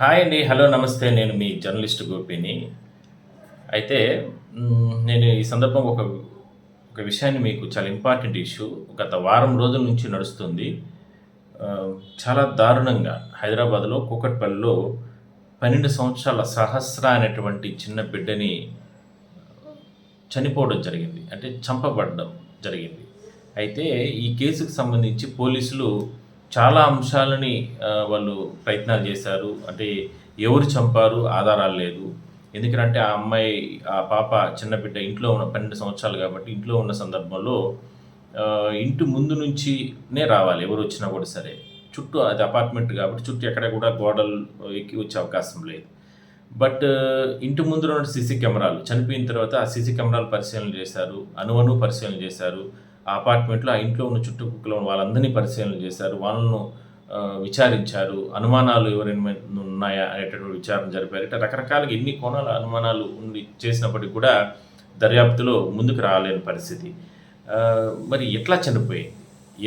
Hi అండి hello నమస్తే. నేను మీ జర్నలిస్ట్ గోపిని. అయితే నేను ఈ సందర్భంగా ఒక ఒక విషయాన్ని మీకు చాలా ఇంపార్టెంట్ ఇష్యూ గత వారం రోజుల నుంచి నడుస్తుంది. చాలా దారుణంగా హైదరాబాద్లో కూకట్పల్లిలో పన్నెండు సంవత్సరాల సహస్ర అనేటువంటి చిన్న బిడ్డని చనిపోవడం జరిగింది. అంటే చంపబడడం జరిగింది. అయితే ఈ కేసుకు సంబంధించి పోలీసులు చాలా అంశాలని వాళ్ళు ప్రయత్నాలు చేశారు. అంటే ఎవరు చంపారు ఆధారాలు లేదు. ఎందుకంటే ఆ అమ్మాయి ఆ పాప చిన్న బిడ్డ ఇంట్లో ఉన్న పన్నెండు సంవత్సరాలు కాబట్టి ఇంట్లో ఉన్న సందర్భంలో ఇంటి ముందు నుంచినే రావాలి. ఎవరు వచ్చినా కూడా సరే. చుట్టూ అది అపార్ట్మెంట్ కాబట్టి చుట్టూ ఎక్కడ కూడా గోడలు ఎక్కి వచ్చే అవకాశం లేదు. బట్ ఇంటి ముందు ఉన్న సీసీ కెమెరాలు చనిపోయిన తర్వాత ఆ సీసీ కెమెరాలు పరిశీలన చేశారు. అనువను పరిశీలన చేశారు. ఆ అపార్ట్మెంట్లో ఆ ఇంట్లో ఉన్న చుట్టుపక్కల ఉన్న వాళ్ళందరినీ పరిశీలన చేశారు. వాళ్ళను విచారించారు. అనుమానాలు ఎవరైనా ఉన్నాయా అనేటటువంటి విచారణ జరిపారు. ఇట్లా రకరకాలుగా ఎన్ని కోణాల అనుమానాలు ఉండి చేసినప్పటికీ కూడా దర్యాప్తులో ముందుకు రాలేని పరిస్థితి. మరి ఎట్లా చనిపోయింది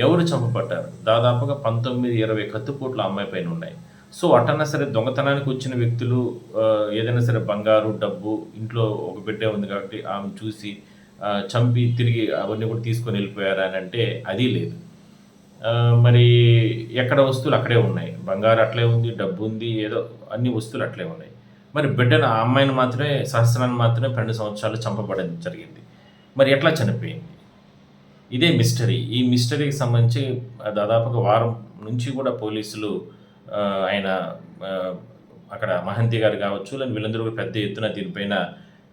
ఎవరు చంపబడ్డారు? దాదాపుగా పంతొమ్మిది ఇరవై కత్తుపోట్లు అమ్మాయి పైన ఉన్నాయి. సో అటన్నా సరే దొంగతనానికి వచ్చిన వ్యక్తులు ఏదైనా సరే బంగారు డబ్బు ఇంట్లో ఒక బిడ్డే ఉంది కాబట్టి ఆమె చూసి చంపి తిరిగి అవన్నీ కూడా తీసుకొని వెళ్ళిపోయారా అని అంటే అది లేదు. మరి ఎక్కడ వస్తువులు అక్కడే ఉన్నాయి. బంగారు అట్లే ఉంది డబ్బు ఉంది ఏదో అన్ని వస్తువులు అట్లే ఉన్నాయి. మరి బిడ్డను ఆ అమ్మాయిని మాత్రమే సహస్రాన్ని మాత్రమే పన్నెండు సంవత్సరాలు చంపబడడం జరిగింది. మరి ఎట్లా చనిపోయింది? ఇదే మిస్టరీ. ఈ మిస్టరీకి సంబంధించి దాదాపుగా వారం నుంచి కూడా పోలీసులు ఆయన అక్కడ మహంతి గారు కావచ్చు లేని వీళ్ళందరూ కూడా పెద్ద ఎత్తున దీనిపైన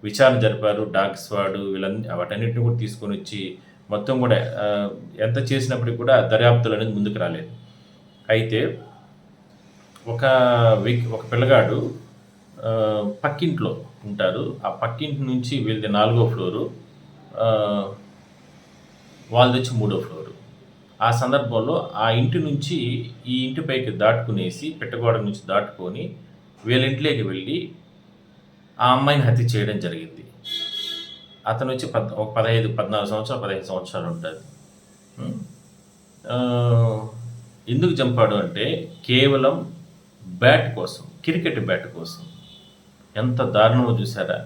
విచారణ జరిపారు డాగ్ స్వాడ్ వీళ్ళన్ని వాటన్నిటిని కూడా తీసుకొని వచ్చి మొత్తం కూడా ఎంత చేసినప్పటికీ కూడా దర్యాప్తులు అనేది ముందుకు రాలేదు. అయితే ఒక వ్యక్తి ఒక పిల్లగాడు పక్కింట్లో ఉంటారు. ఆ పక్కింటి నుంచి వీళ్ళది నాలుగో ఫ్లోరు వాళ్ళది వచ్చి మూడో ఫ్లోరు. ఆ సందర్భంలో ఆ ఇంటి నుంచి ఈ ఇంటి పైకి దాటుకునేసి పెట్టగోడ నుంచి దాటుకొని వీళ్ళ ఇంట్లోకి వెళ్ళి ఆ అమ్మాయిని హత్య చేయడం జరిగింది. అతను వచ్చి పద్ ఒక పదహైదు పద్నాలుగు సంవత్సరాలు పదహైదు సంవత్సరాలు ఉంటుంది. ఎందుకు చంపాడు అంటే కేవలం బ్యాట్ కోసం క్రికెట్ బ్యాట్ కోసం. ఎంత దారుణమో చూసారా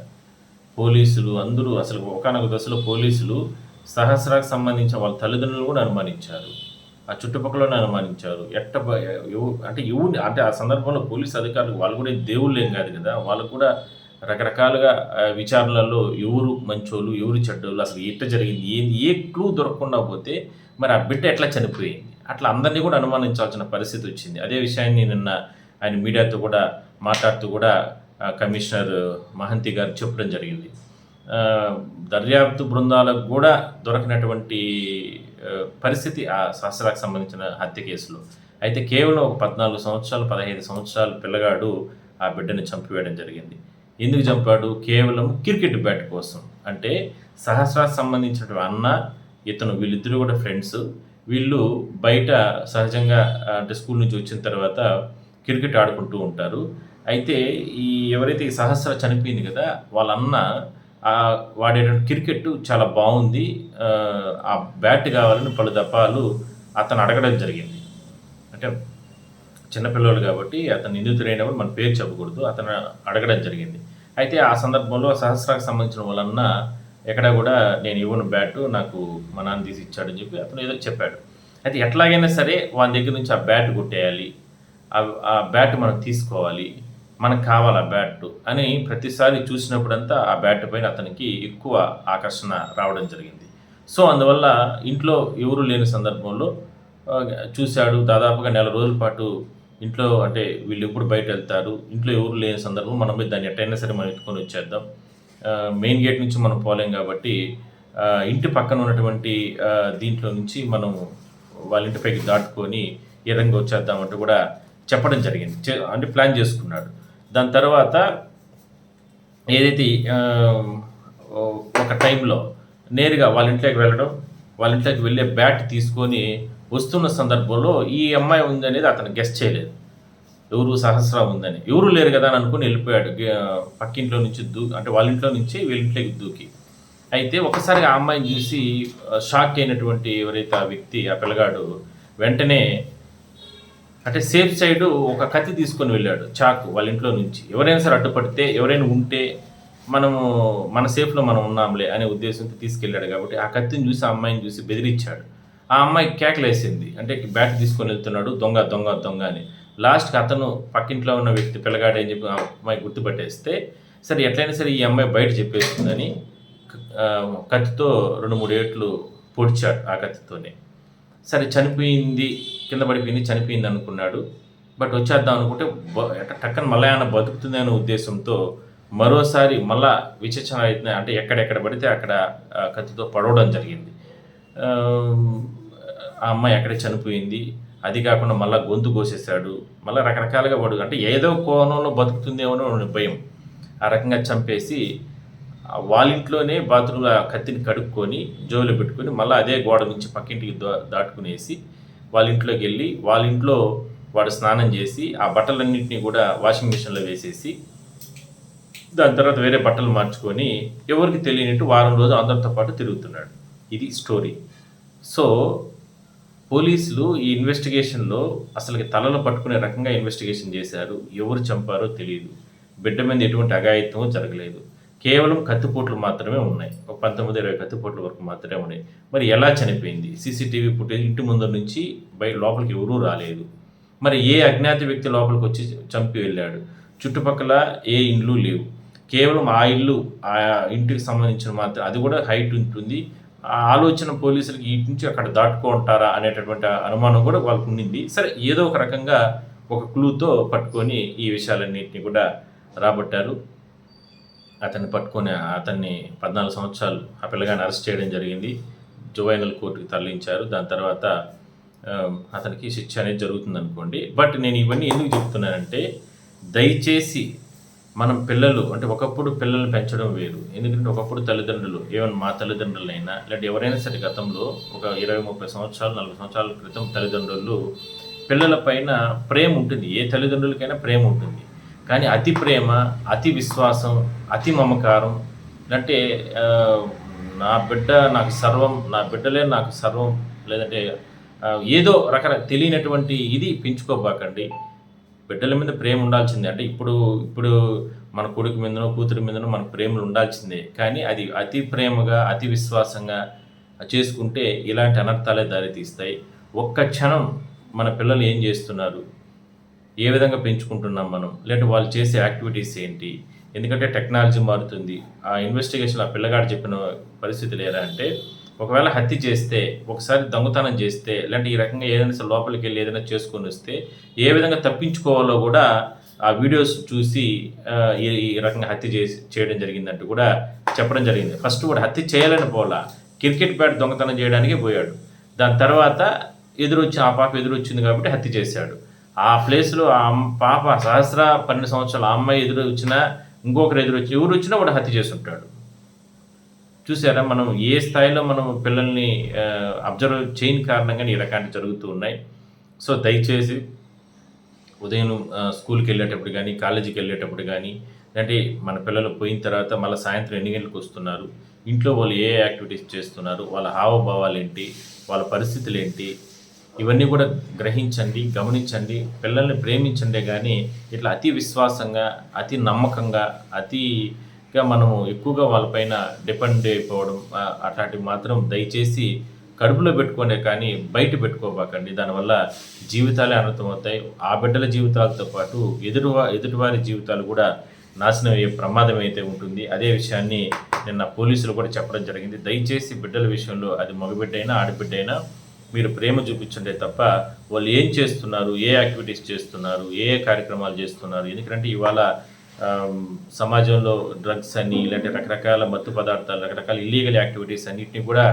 పోలీసులు అందరూ అసలు ఒకనొక దశలో పోలీసులు సహస్రాకు సంబంధించిన వాళ్ళ తల్లిదండ్రులు కూడా అనుమానించారు. ఆ చుట్టుపక్కల అనుమానించారు. ఎట్ట అంటే ఎవరు అంటే ఆ సందర్భంలో పోలీసు అధికారులు వాళ్ళు కూడా దేవుళ్ళు ఏం కాదు కదా? వాళ్ళు కూడా రకరకాలుగా విచారణలలో ఎవరు మంచోళ్ళు ఎవరు చెడ్డోళ్ళు అసలు ఎట్ట జరిగింది ఏంది ఏ క్లూ దొరకకుండా పోతే మరి ఆ బిడ్డ ఎట్లా చనిపోయింది? అట్లా అందరినీ కూడా అనుమానించాల్సిన పరిస్థితి వచ్చింది. అదే విషయాన్ని నిన్న ఆయన మీడియాతో కూడా మాట్లాడుతూ కూడా కమిషనర్ మహంతి గారు చెప్పడం జరిగింది. దర్యాప్తు బృందాలకు కూడా దొరకనటువంటి పరిస్థితి ఆ శాస్త్రాలకు సంబంధించిన హత్య కేసులో. అయితే కేవలం ఒక పద్నాలుగు సంవత్సరాలు పదహైదు సంవత్సరాల పిల్లగాడు ఆ బిడ్డను చంపివేయడం జరిగింది. ఎందుకు చంపాడు? కేవలం క్రికెట్ బ్యాట్ కోసం. అంటే సహస్రాకు సంబంధించినటువంటి అన్న ఇతను వీళ్ళిద్దరూ కూడా ఫ్రెండ్స్. వీళ్ళు బయట సహజంగా అంటే స్కూల్ నుంచి వచ్చిన తర్వాత క్రికెట్ ఆడుకుంటూ ఉంటారు. అయితే ఈ ఎవరైతే ఈ సహస్ర చనిపోయింది కదా వాళ్ళ అన్న వాడేటువంటి క్రికెట్ చాలా బాగుంది. ఆ, ఆ బ్యాట్ కావాలని పలు దఫాలు అతను అడగడం జరిగింది. అంటే చిన్నపిల్లలు కాబట్టి అతను నిందితుడైనప్పుడు మన పేరు చెప్పకూడదు. అతను అడగడం జరిగింది. అయితే ఆ సందర్భంలో సహస్రాకు సంబంధించిన వలన ఎక్కడ కూడా నేను ఇవ్వను బ్యాట్ నాకు మా నాన్న తీసి ఇచ్చాడని చెప్పి అతను ఏదో చెప్పాడు. అయితే ఎట్లాగైనా సరే వాళ్ళ దగ్గర నుంచి ఆ బ్యాట్ కొట్టేయాలి ఆ- బ్యాట్ మనం తీసుకోవాలి మనకు కావాలి ఆ బ్యాట్ అని ప్రతిసారి చూసినప్పుడంతా ఆ బ్యాట్ పైన అతనికి ఎక్కువ ఆకర్షణ రావడం జరిగింది. సో అందువల్ల ఇంట్లో ఎవరు లేని సందర్భంలో చూశాడు. దాదాపుగా నెల రోజుల పాటు ఇంట్లో అంటే వీళ్ళు ఎప్పుడు బయట వెళ్తారు? ఇంట్లో ఎవరు లేని సందర్భం మనం దాన్ని ఎట్టయినా సరే మనం ఎత్తుకొని వచ్చేద్దాం మెయిన్ గేట్ నుంచి మనం పోలేం కాబట్టి ఇంటి పక్కన ఉన్నటువంటి దీంట్లో నుంచి మనం వాళ్ళ ఇంటిపైకి దాటుకొని ఏ రంగు వచ్చేద్దామంటూ కూడా చెప్పడం జరిగింది. చే- అంటే ప్లాన్ చేసుకున్నాడు. దాని తర్వాత ఏదైతే ఒక టైంలో నేరుగా వాళ్ళ ఇంట్లోకి వెళ్ళడం వాళ్ళ ఇంట్లోకి వెళ్ళే బ్యాట్ తీసుకొని వస్తున్న సందర్భంలో ఈ అమ్మాయి ఉందనేది అతను గెస్ట్ చేయలేదు. ఎవరు సహస్ర ఉందని. ఎవరు లేరు కదా అని అనుకుని వెళ్ళిపోయాడు. పక్కింట్లో నుంచి దూ అంటే వాళ్ళ ఇంట్లో నుంచి వీళ్ళ ఇంట్లోకి దూకి. అయితే ఒకసారి ఆ అమ్మాయిని చూసి షాక్ అయినటువంటి ఎవరైతే ఆ వ్యక్తి ఆ పిల్లగాడు వెంటనే అంటే సేఫ్ సైడ్ ఒక కత్తి తీసుకొని వెళ్ళాడు. చాకు వాళ్ళ ఇంట్లో నుంచి. ఎవరైనా సరే అడ్డుపడితే ఎవరైనా ఉంటే మనము మన సేఫ్లో మనం ఉన్నాంలే అనే ఉద్దేశంతో తీసుకెళ్ళాడు కాబట్టి ఆ కత్తిని చూసి ఆ అమ్మాయిని చూసి బెదిరించాడు. ఆ అమ్మాయి కేకలేసింది. అంటే బ్యాట్ తీసుకొని వెళ్తున్నాడు దొంగ దొంగ దొంగ అని. లాస్ట్కి అతను పక్కింట్లో ఉన్న వ్యక్తి పిల్లగాడు అని చెప్పి అమ్మాయి గుర్తుపట్టేస్తే సరే ఎట్లయినా సరే ఈ అమ్మాయి బయట చెప్పేస్తుందని కత్తితో రెండు మూడు ఏట్లు పొడిచాడు ఆ కత్తితోనే. సరే చనిపోయింది కింద పడిపోయింది చనిపోయింది అనుకున్నాడు. బట్ వచ్చేద్దాం అనుకుంటే టక్కన మళ్ళీ ఆయన బతుకుతుంది అనే ఉద్దేశంతో మరోసారి మళ్ళా విచక్షణ అయితే అంటే ఎక్కడెక్కడ పడితే అక్కడ కత్తితో పడవడం జరిగింది. ఆ అమ్మాయి అక్కడే చనిపోయింది. అది కాకుండా మళ్ళీ గొంతు కోసేసాడు మళ్ళీ రకరకాలుగా వాడు అంటే ఏదో కోణంలో బతుకుతుందేమో అని భయం. ఆ రకంగా చంపేసి వాళ్ళ ఇంట్లోనే బాత్రూంలో ఆ కత్తిని కడుక్కొని జోలు పెట్టుకొని మళ్ళీ అదే గోడ నుంచి పక్కింటికి దా దాటుకునేసి వాళ్ళ ఇంట్లోకి వెళ్ళి వాళ్ళ ఇంట్లో వాడు స్నానం చేసి ఆ బట్టలన్నింటినీ కూడా వాషింగ్ మిషన్లో వేసేసి దాని తర్వాత వేరే బట్టలు మార్చుకొని ఎవరికి తెలియనట్టు వారం రోజు అందరితో పాటు తిరుగుతున్నాడు. ఇది స్టోరీ. సో పోలీసులు ఈ ఇన్వెస్టిగేషన్లో అసలుకి తలలో పట్టుకునే రకంగా ఇన్వెస్టిగేషన్ చేశారు. ఎవరు చంపారో తెలియదు బిడ్డ మీద ఎటువంటి అఘాయిత్వం జరగలేదు. కేవలం కత్తిపోట్లు మాత్రమే ఉన్నాయి. ఒక పంతొమ్మిది ఇరవై కత్తిపోట్ల వరకు మాత్రమే ఉన్నాయి. మరి ఎలా చనిపోయింది? సీసీటీవీ ఫుటేజ్ ఇంటి ముందు నుంచి బయట లోపలికి ఎవరూ రాలేదు. మరి ఏ అజ్ఞాత వ్యక్తి లోపలికి వచ్చి చంపి వెళ్ళాడు? చుట్టుపక్కల ఏ ఇండ్లు లేవు. కేవలం ఆ ఇల్లు ఆ ఇంటికి సంబంధించిన మాత్రం అది కూడా హైట్ ఉంటుంది. ఆ ఆలోచన పోలీసులకి ఇటు నుంచి అక్కడ దాటుకుంటారా అనేటటువంటి అనుమానం కూడా వాళ్ళకు ఉండింది. సరే ఏదో ఒక రకంగా ఒక క్లూతో పట్టుకొని ఈ విషయాలన్నింటినీ కూడా రాబట్టారు. అతన్ని పట్టుకొని అతన్ని పద్నాలుగు సంవత్సరాలు ఆ పిల్లగాని అరెస్ట్ చేయడం జరిగింది. జువైనల్ కోర్టుకి తరలించారు. దాని తర్వాత అతనికి శిక్ష అనేది జరుగుతుంది అనుకోండి బట్ నేను ఇవన్నీ ఎందుకు చెప్తున్నానంటే దయచేసి మనం పిల్లలు అంటే ఒకప్పుడు పిల్లల్ని పెంచడం వేరు. ఎందుకంటే ఒకప్పుడు తల్లిదండ్రులు ఈవెన్ మా తల్లిదండ్రులైనా లేదంటే ఎవరైనా సరే గతంలో ఒక ఇరవై ముప్పై సంవత్సరాలు నలభై సంవత్సరాల క్రితం తల్లిదండ్రులు పిల్లల పైన ప్రేమ ఉంటుంది. ఏ తల్లిదండ్రులకైనా ప్రేమ ఉంటుంది. కానీ అతి ప్రేమ అతి విశ్వాసం అతి మమకారం అంటే నా బిడ్డ నాకు సర్వం నా బిడ్డలే నాకు సర్వం లేదంటే ఏదో రకరకాల తెలియనటువంటి ఇది పెంచుకోబాకండి. బిడ్డల మీద ప్రేమ ఉండాల్సిందే. అంటే ఇప్పుడు ఇప్పుడు మన కొడుకు మీదనో కూతురి మీదనో మన ప్రేమలు ఉండాల్సిందే. కానీ అది అతి ప్రేమగా అతి విశ్వాసంగా చేసుకుంటే ఇలాంటి అనర్థాలే దారితీస్తాయి. ఒక్క క్షణం మన పిల్లలు ఏం చేస్తున్నారు? ఏ విధంగా పెంచుకుంటున్నాం మనం? లేదంటే వాళ్ళు చేసే యాక్టివిటీస్ ఏంటి? ఎందుకంటే టెక్నాలజీ మారుతుంది. ఆ ఇన్వెస్టిగేషన్ ఆ పిల్లగాడు చెప్పిన పరిస్థితి లేరా అంటే ఒకవేళ హత్య చేస్తే ఒకసారి దొంగతనం చేస్తే లేదంటే ఈ రకంగా ఏదైనా సరే లోపలికి వెళ్ళి ఏదైనా చేసుకొని వస్తే ఏ విధంగా తప్పించుకోవాలో కూడా ఆ వీడియోస్ చూసి ఈ రకంగా హత్య చేసి చేయడం జరిగిందంటూ కూడా చెప్పడం జరిగింది. ఫస్ట్ కూడా హత్య చేయాలని పోలా. క్రికెట్ బ్యాట్ దొంగతనం చేయడానికి పోయాడు. దాని తర్వాత ఎదురొచ్చి ఆ పాప ఎదురొచ్చింది కాబట్టి హత్య చేశాడు. ఆ ప్లేస్లో ఆ పాప సహస్ర పన్నెండు సంవత్సరాల ఆ అమ్మాయి ఎదురు వచ్చినా ఇంకొకరు ఎదురు వచ్చి ఎవరు వచ్చినా కూడా హత్య చేసి ఉంటాడు. చూసారా మనం ఏ స్థాయిలో మనం పిల్లల్ని అబ్జర్వ్ చేయని కారణంగా ఈ రకాన్ని జరుగుతూ ఉన్నాయి. సో దయచేసి ఉదయం స్కూల్కి వెళ్ళేటప్పుడు కానీ కాలేజీకి వెళ్ళేటప్పుడు కానీ అంటే మన పిల్లలు పోయిన తర్వాత మళ్ళీ సాయంత్రం ఎన్ని గంటలకు వస్తున్నారు ఇంట్లో వాళ్ళు ఏ యాక్టివిటీస్ చేస్తున్నారు వాళ్ళ హావభావాలు ఏంటి వాళ్ళ పరిస్థితులు ఏంటి ఇవన్నీ కూడా గ్రహించండి గమనించండి పిల్లల్ని ప్రేమించండి కానీ ఇట్లా అతి విశ్వాసంగా అతి నమ్మకంగా అతి ఇంకా మనము ఎక్కువగా వాళ్ళపైన డిపెండ్ అయిపోవడం అట్లాంటివి మాత్రం దయచేసి కడుపులో పెట్టుకునే కానీ బయట పెట్టుకోబాకండి. దానివల్ల జీవితాలే అనర్థమవుతాయి ఆ బిడ్డల జీవితాలతో పాటు ఎదురు ఎదుటివారి జీవితాలు కూడా నాశనం అయ్యే ప్రమాదం అయితే ఉంటుంది. అదే విషయాన్ని నిన్న పోలీసులు కూడా చెప్పడం జరిగింది. దయచేసి బిడ్డల విషయంలో అది మగబిడ్డ అయినా ఆడబిడ్డ అయినా మీరు ప్రేమ చూపించండి తప్ప వాళ్ళు ఏం చేస్తున్నారు ఏ యాక్టివిటీస్ చేస్తున్నారు ఏ ఏ కార్యక్రమాలు చేస్తున్నారు ఎందుకంటే ఇవాళ సమాజంలో డ్రగ్స్ అని ఇలాంటి రకరకాల మత్తు పదార్థాలు రకరకాల ఇల్లీగల్ యాక్టివిటీస్ అన్నిటిని కూడా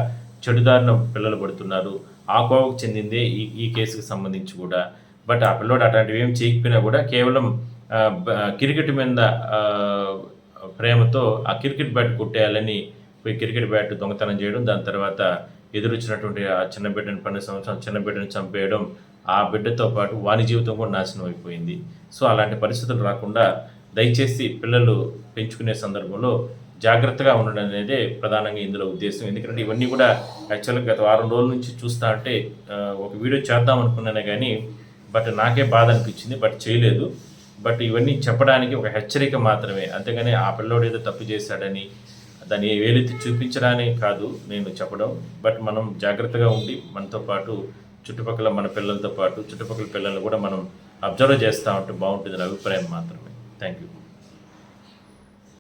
చెడుదారిన పిల్లలు పడుతున్నారు. ఆ కోవకు చెందిందే ఈ ఈ కేసుకు సంబంధించి కూడా. బట్ ఆ పిల్లోడు అట్లాంటివి ఏం చేయకపోయినా కూడా కేవలం క్రికెట్ మీద ప్రేమతో ఆ క్రికెట్ బ్యాట్ కొట్టేయాలని పోయి క్రికెట్ బ్యాట్ దొంగతనం చేయడం దాని తర్వాత ఎదురొచ్చినటువంటి ఆ చిన్న బిడ్డని పన్నెండు సంవత్సరం చిన్న బిడ్డను చంపేయడం ఆ బిడ్డతో పాటు వాని జీవితం కూడా నాశనం అయిపోయింది. సో అలాంటి పరిస్థితులు రాకుండా దయచేసి పిల్లలు పెంచుకునే సందర్భంలో జాగ్రత్తగా ఉండడం అనేదే ప్రధానంగా ఇందులో ఉద్దేశం. ఎందుకంటే ఇవన్నీ కూడా యాక్చువల్గా గత వారం రోజుల నుంచి చూస్తా అంటే ఒక వీడియో చేద్దాం అనుకున్నానే కానీ బట్ నాకే బాధ అనిపించింది బట్ చేయలేదు. బట్ ఇవన్నీ చెప్పడానికి ఒక హెచ్చరిక మాత్రమే. అంతేగాని ఆ పిల్లోడు ఏదో తప్పు చేశాడని దాన్ని వేలెత్తి చూపించడానికి కాదు నేను చెప్పడం. బట్ మనం జాగ్రత్తగా ఉండి మనతో పాటు చుట్టుపక్కల మన పిల్లలతో పాటు చుట్టుపక్కల పిల్లలను కూడా మనం అబ్జర్వ్ చేస్తూ ఉంటే బాగుంటుంది నా అభిప్రాయం మాత్రమే. Thank you.